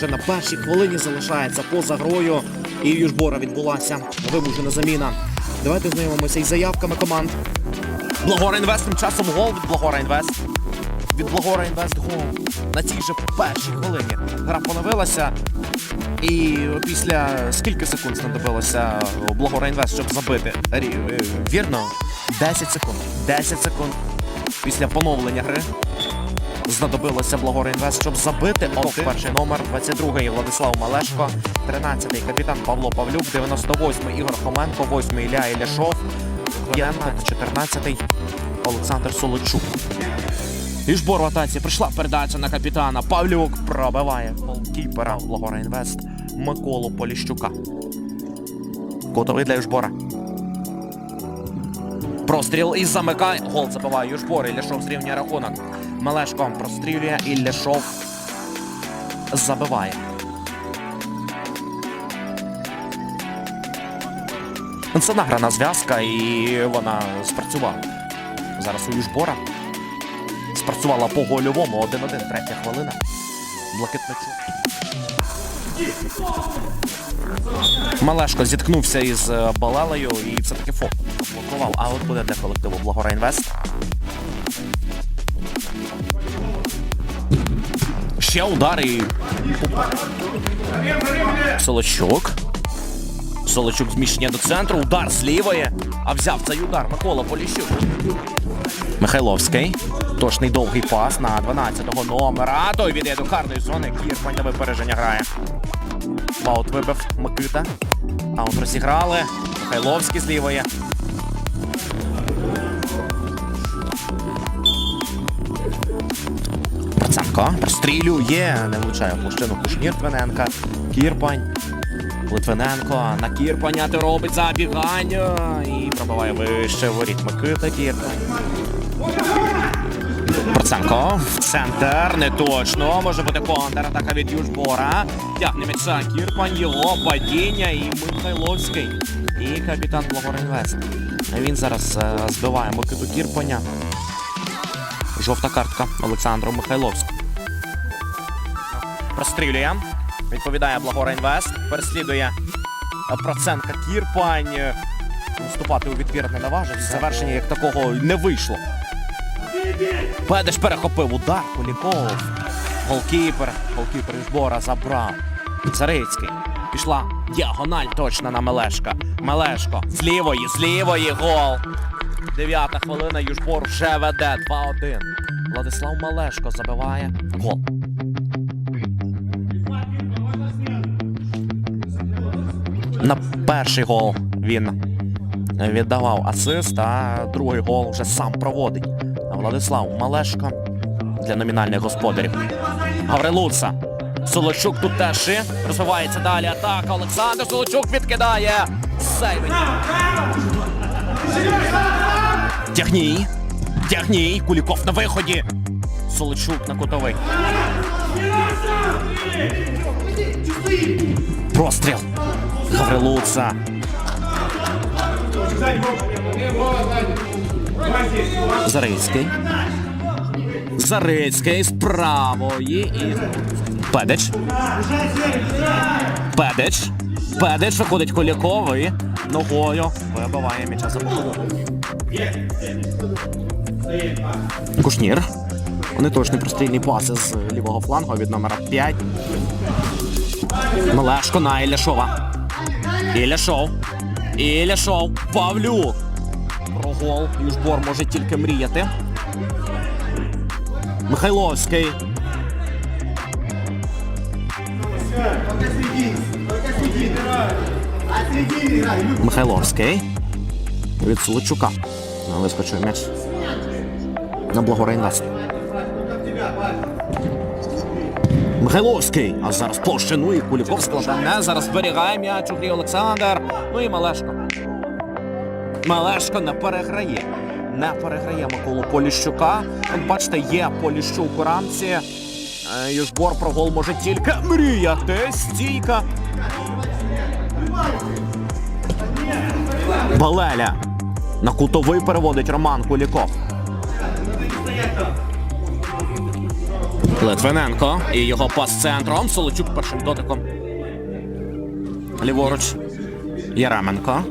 вже на першій хвилині залишається поза грою. І Южбора відбулася вимушена заміна. Давайте знайомимося із заявками команд. Благора Інвест тим часом гол від Благора Інвест. Від Благора Інвест гол. На цій же першій хвилині гра поновилася. І після скільки секунд знадобилося Благора Інвест, щоб забити? Е, Вірно? 10 секунд. 10 секунд після поновлення гри. Знадобилося Благора Інвест, щоб забити. От перший номер 22-й Владислав Малешко, 13-й капітан Павло Павлюк, 98-й Ігор Хоменко, 8-й Ілля Іляшов, 14-й Олександр Солочук. Іжбор в атаці прийшла передача на капітана. Павлюк пробиває голкіпера Благора Інвест Миколу Поліщука. Котовий для Южбора. Простріл і замикає. Гол забиває Южбор. Ілляшов зрівнює рахунок. Мелешко прострілює. Ілляшов забиває. Це награна зв'язка і вона спрацювала. Зараз у Южбора. Спрацювала по гольовому 1-1, третя хвилина. Блакитничук. Малешко зіткнувся із Балалею і все-таки фол блокував. А от буде для колективу Благора Інвест. Ще удар і. Солочук. Солочук зміщення до центру. Удар з. А взяв цей удар Микола Поліщук. Михайловський. Точний довгий пас на 12-го номера. Той віде до карної зони. Кірпань на випередження грає. Аут вибив Микита. Аут розіграли. Михайловський з. Проценко прострілює, не влучає в площину Кушнір Твиненка. Кірпань. Литвиненко на Кірпаня ти робить забігання і пробиває вище воріт Микита Кірпань. Проценко в центр не точно. Може бути контратака від Южбора. Тягне м'яча Кірпань, його падіння і Михайловський. І капітан Благоринвест. Він зараз е, збиває Микиту Кірпаня. Жовта картка Олександру Михайловську. Прострілює. Відповідає Благора Інвест. Переслідує е, Проценка Кірпань. Вступати у відбір не наважився. Завершення як такого не вийшло. Педеш перехопив удар. Куліков. Голкіпер. Голкіпер Южбора забрав. Зарицький. Пішла діагональ точно на Мелешка. Мелешко. З лівої, з лівої гол. Дев'ята хвилина. Южбор вже веде 2-1. Владислав Малешко забиває гол. На перший гол він віддавав асист, а другий гол вже сам проводить. Владислав Малешко для номінальних господарів. Гаврилуца. Солочук тут теж і розвивається далі. Атака. Олександр Солочук відкидає. Сейвень. Тягній. Тягній. Куліков на виході. Солочук на кутовий. Простріл. Гаврилуца. Зарицький. Зарицький з правої і. Педич. Педич. Педич виходить Куліков і ногою вибиває м'яча за бокову. Кушнір. Неточний прострільний паси з лівого флангу від номера 5. Мелешко на Іляшова. Іляшов. Іляшов. Павлюк. Про гол. Южбор може тільки мріяти. Михайловський. Михайловський. Від Солочука. Вискочує м'яч. На Благора Інвест. Михайловський. А зараз площину і Куліков складає. Зараз зберігає м'яч у грі Олександр. Ну і Малешко. Малешко не переграє. Не переграє Миколу Поліщука. От бачите, є Поліщук у рамці. Е, Южбор про гол може тільки мріяти. Стійка. Балеля. На кутовий переводить Роман Куліков. Литвиненко і його пас центром. Солочук першим дотиком. Ліворуч. Яременко.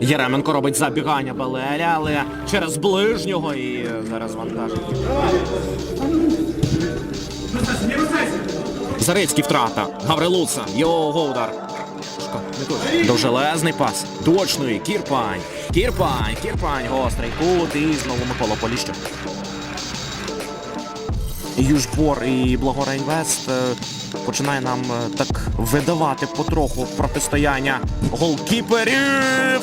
Яременко робить забігання Балеля, але через ближнього і зараз вантажить. Зарицький втрата. Гаврилуца. Його удар. Довжелезний пас. Точний. Кірпань. Кірпань. Кірпань. Гострий кут. І знову Микола Поліщук. Южбор і Благора Інвест е, починає нам е, так видавати потроху протистояння голкіперів.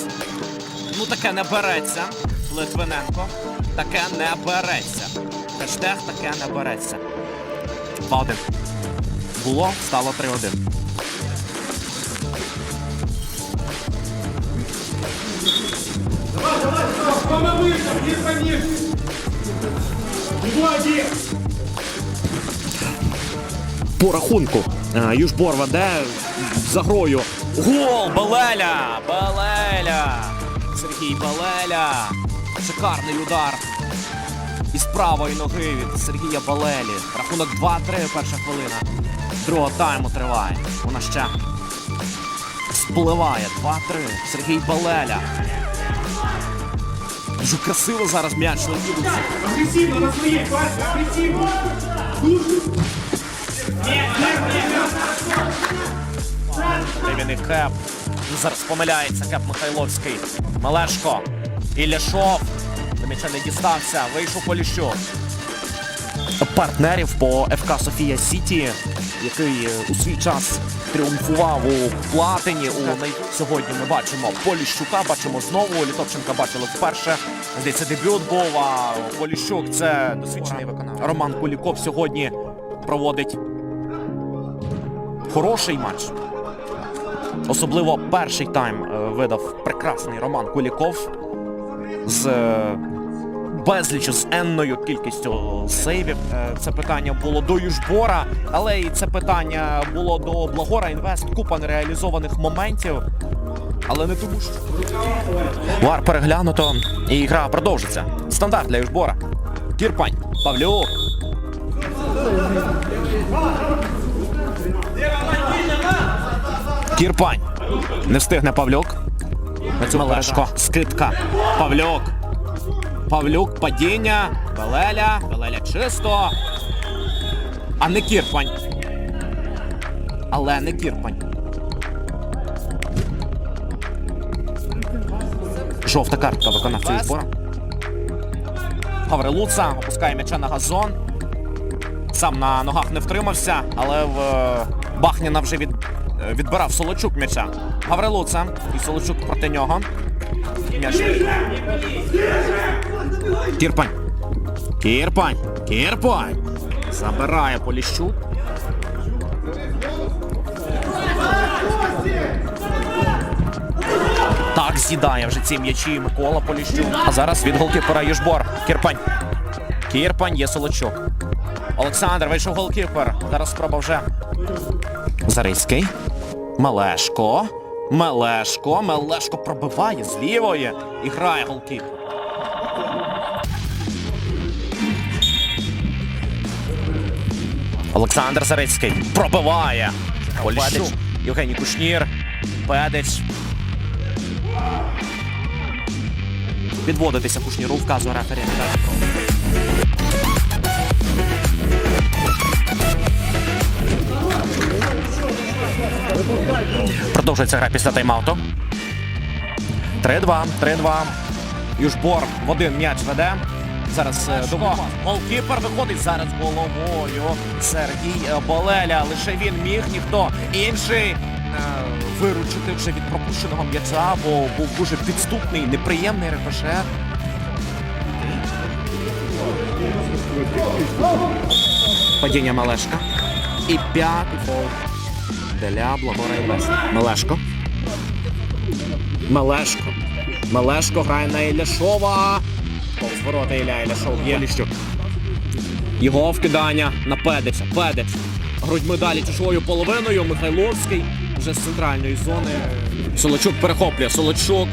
Ну таке не береться. Литвиненко. Таке не береться. Хештег таке не береться. 2-1. Було, стало 3-1. По рахунку. Е, Южбор веде за грою. Гол! Белеля! Белеля! Сергій Белеля! Шикарний удар. Із правої ноги від Сергія Балелі. Рахунок 2-3, перша хвилина. Другого тайму триває. Вона ще спливає. 2-3. Сергій Балеля. Дуже красиво зараз м'яч летів. Агресивно на своей фазе, агрессивно. Де він і Кеп. Ну, зараз помиляється Кеп Михайловський. Малешко. Ілляшов. До м'яча не дістався. Вийшов Поліщук. Партнерів по ФК Софія Сіті, який е, у свій час тріумфував у платині. У. Сьогодні ми бачимо Поліщука, бачимо знову. Літовченка бачили вперше. Здається, дебют був. А Поліщук це досвідчений виконавець. Роман Куліков сьогодні проводить хороший матч. Особливо перший тайм е, видав прекрасний Роман Куліков з безлічю з енною кількістю сейвів. Е, Це питання було до Южбора, але і це питання було до Благора Інвест. Купа нереалізованих моментів. Але не тому, що Вар переглянуто і гра продовжиться. Стандарт для Южбора. Кірпань, Павлюк. Кірпань. Не встигне Павлюк. Мелешко. Скидка. Павлюк. Павлюк, падіння. Велеля. Велеля чисто. А не Кірпань. Але не Кірпань. Жовта картка виконавця збору. Гаврилуца опускає м'яча на газон. Сам на ногах не втримався, але в е, Бахніна вже від, е, відбирав Солочук м'яча. Гаврилуца і Солочук проти нього. М'яч. Кірпань. Кірпань. Кірпань. Забирає Поліщук. Так з'їдає вже ці м'ячі Микола Поліщук. А зараз від голкіпера Южбор. Кірпань. Кірпань є Солочук. Олександр вийшов голкіпер. Зараз спроба вже. Зарицький. Мелешко. Мелешко. Мелешко пробиває з лівої і грає голкіпер. Олександр Зарицький пробиває. Поліщук. Євгеній Кушнір. Педич. Відводитися Кушніру вказує рефері. Продовжується гра після тайм-ауту. 3-2, 3-2. Южбор в один м'яч веде. Зараз е, довго. Голкіпер виходить зараз головою. Сергій е, Болеля. Лише він міг, ніхто інший е, виручити вже від пропущеного м'яча, бо був дуже підступний, неприємний рикошет. Падіння Малешка. І п'ятий фол для Благора Інвест. Мелешко. Мелешко. Мелешко грає на Ілляшова. Повз ворота Ілля Ілляшов. Єліщук. Його вкидання на Педича. Педич. Грудьми далі чужою половиною. Михайловський вже з центральної зони. Солочук перехоплює. Солочук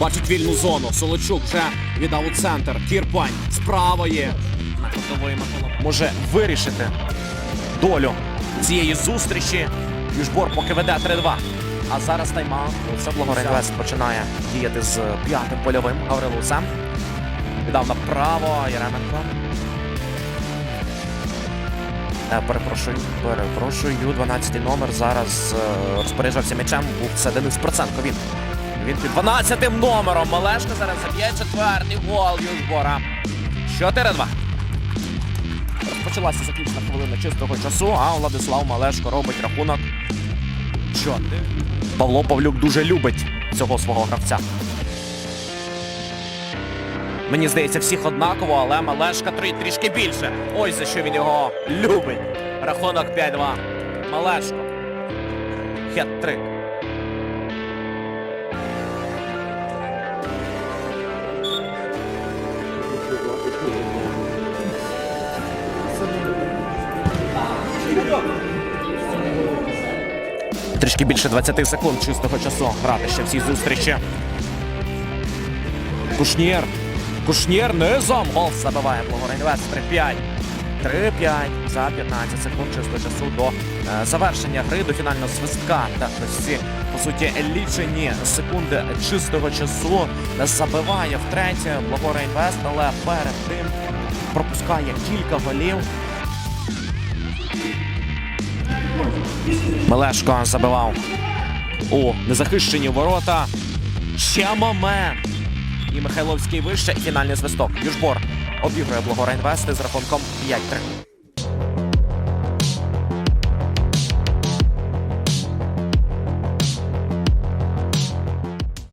бачить вільну зону. Солочук вже віддав у центр. Кірпань з правої. може вирішити долю цієї зустрічі. Южбор поки веде 3-2. А зараз тайм-аут. Це Благоринвест починає діяти з п'ятим польовим Гаврилусем. Віддав направо Яременко. Перепрошую, перепрошую, 12-й номер зараз е, розпоряджався м'ячем. Був це Денис Проценко. Він, він під 12 номером. Малешко зараз заб'є четвертий гол Южбора. 4-2. Розпочалася заключна хвилина чистого часу, а Владислав Малешко робить рахунок. Що? Павло Павлюк дуже любить цього свого гравця. Мені здається, всіх однаково, але Малешка трі- трішки більше. Ось за що він його любить. Рахунок 5-2. Малешко. Хет-трик. Трішки більше 20 секунд чистого часу грати ще в цій зустрічі. Кушнєр. Кушнєр низом. Гол забиває Благоринвест 3-5. 3-5 за 15 секунд чистого часу до е, завершення гри, до фінального свистка. Так, ось по суті, лічені секунди чистого часу забиває втретє Благоринвест, але перед тим пропускає кілька голів. Мелешко забивав у незахищені ворота. Ще момент. І Михайловський вище, фінальний свисток. Южбор обігрує Благора Інвести з рахунком 5-3.